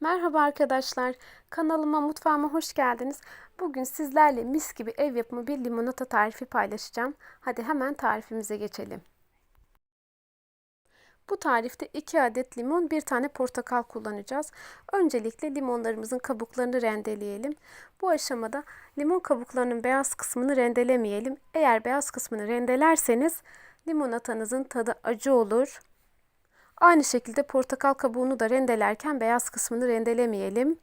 Merhaba arkadaşlar. Kanalıma, mutfağıma hoş geldiniz. Bugün sizlerle mis gibi ev yapımı bir limonata tarifi paylaşacağım. Hadi hemen tarifimize geçelim. Bu tarifte 2 adet limon, 1 tane portakal kullanacağız. Öncelikle limonlarımızın kabuklarını rendeleyelim. Bu aşamada limon kabuklarının beyaz kısmını rendelemeyelim. Eğer beyaz kısmını rendelerseniz limonatanızın tadı acı olur. Aynı şekilde portakal kabuğunu da rendelerken beyaz kısmını rendelemeyelim.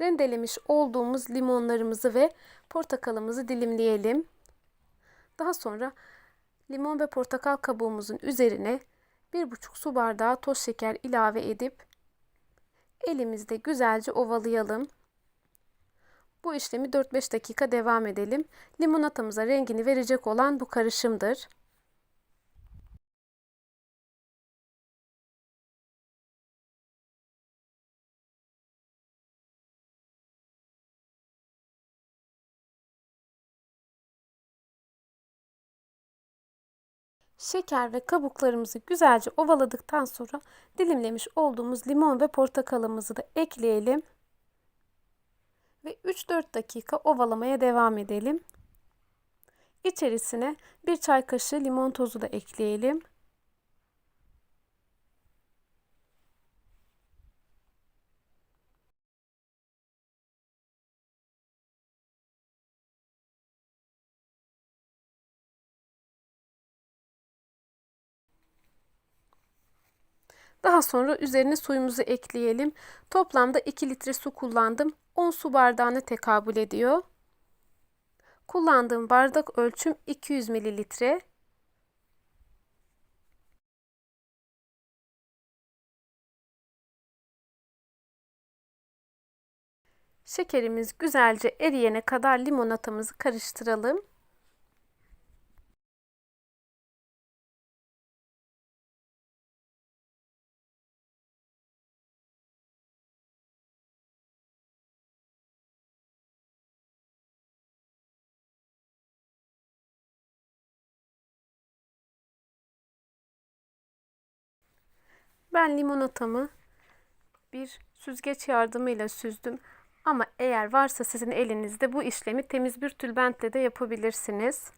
Rendelemiş olduğumuz limonlarımızı ve portakalımızı dilimleyelim. Daha sonra limon ve portakal kabuğumuzun üzerine 1,5 su bardağı toz şeker ilave edip elimizde güzelce ovalayalım. Bu işlemi 4-5 dakika devam edelim. Limonatamıza rengini verecek olan bu karışımdır. Şeker ve kabuklarımızı güzelce ovaladıktan sonra dilimlemiş olduğumuz limon ve portakalımızı da ekleyelim ve 3-4 dakika ovalamaya devam edelim. İçerisine bir çay kaşığı limon tozu da ekleyelim. Daha sonra üzerine suyumuzu ekleyelim. Toplamda 2 litre su kullandım. 10 su bardağına tekabül ediyor. Kullandığım bardak ölçüm 200 mililitre. Şekerimiz güzelce eriyene kadar limonatamızı karıştıralım. Ben limonatamı bir süzgeç yardımıyla süzdüm. Ama eğer varsa sizin elinizde bu işlemi temiz bir tülbentle de yapabilirsiniz.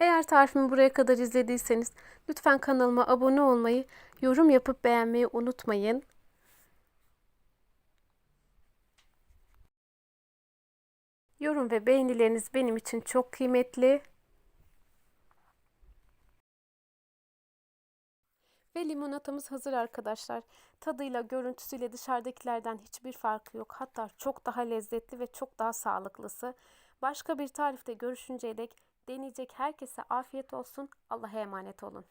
Eğer tarifimi buraya kadar izlediyseniz lütfen kanalıma abone olmayı, yorum yapıp beğenmeyi unutmayın. Yorum ve beğenileriniz benim için çok kıymetli. Ve limonatamız hazır arkadaşlar. Tadıyla, görüntüsüyle dışarıdakilerden hiçbir farkı yok. Hatta çok daha lezzetli ve çok daha sağlıklısı. Başka bir tarifte görüşünceye dek deneyecek herkese afiyet olsun. Allah'a emanet olun.